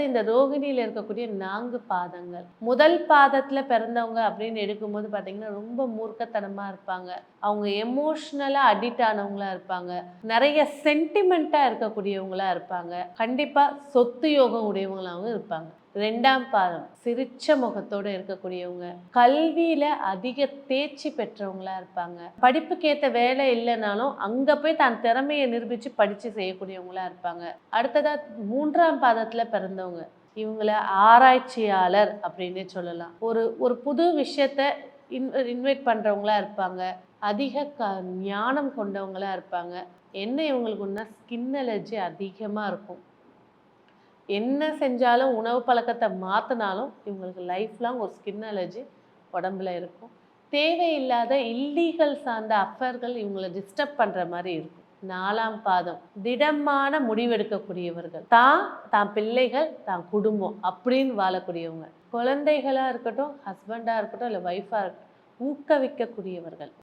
இந்த ரோகிணியில் இருக்கக்கூடிய நான்கு பாதங்கள். முதல் பாதத்தில் பிறந்தவங்க அப்படின்னு எடுக்கும்போது பார்த்தீங்கன்னா ரொம்ப மூர்க்கத்தனமாக இருப்பாங்க. அவங்க எமோஷ்னலாக அடிக்ட் ஆனவங்களா இருப்பாங்க. நிறைய சென்டிமெண்ட்டாக இருக்கக்கூடியவங்களா இருப்பாங்க. கண்டிப்பாக சொத்து யோகம் உடையவங்களாகவும் இருப்பாங்க. ரெண்டாம் பாதம் சிரிச்ச முகத்தோடு இருக்கக்கூடியவங்க. கல்வியில் அதிக தேர்ச்சி பெற்றவங்களா இருப்பாங்க. படிப்புக்கேற்ற வேலை இல்லைனாலும் அங்கே போய் தான் திறமையை நிரூபித்து படித்து செய்யக்கூடியவங்களா இருப்பாங்க. அடுத்ததாக மூன்றாம் பாதத்தில் பிறந்தவங்க. இவங்கள ஆராய்ச்சியாளர் அப்படின்னே சொல்லலாம். ஒரு ஒரு புது விஷயத்த இன் இன்வைட் பண்ணுறவங்களா இருப்பாங்க. அதிக க ஞானம் கொண்டவங்களா இருப்பாங்க. என்ன இவங்களுக்கு ஒன்றா ஸ்கின் அலர்ஜி அதிகமாக இருக்கும். என்ன செஞ்சாலும் உணவு பழக்கத்தை மாற்றினாலும் இவங்களுக்கு லைஃப் லாங் ஒரு ஸ்கின் அலர்ஜி உடம்புல இருக்கும். தேவையில்லாத இல்லீகல் சார்ந்த அஃபர்கள் இவங்களை டிஸ்டர்ப் பண்ணுற மாதிரி இருக்கும். நாலாம் பாதம் திடமான முடிவெடுக்கக்கூடியவர்கள். தான் தான் பிள்ளைகள் தான் குடும்பம் அப்படின்னு வாழக்கூடியவங்க. குழந்தைகளாக இருக்கட்டும் ஹஸ்பண்டாக இருக்கட்டும் இல்லை ஒய்ஃபாக இருக்கட்டும் ஊக்கவிக்கக்கூடியவர்கள்.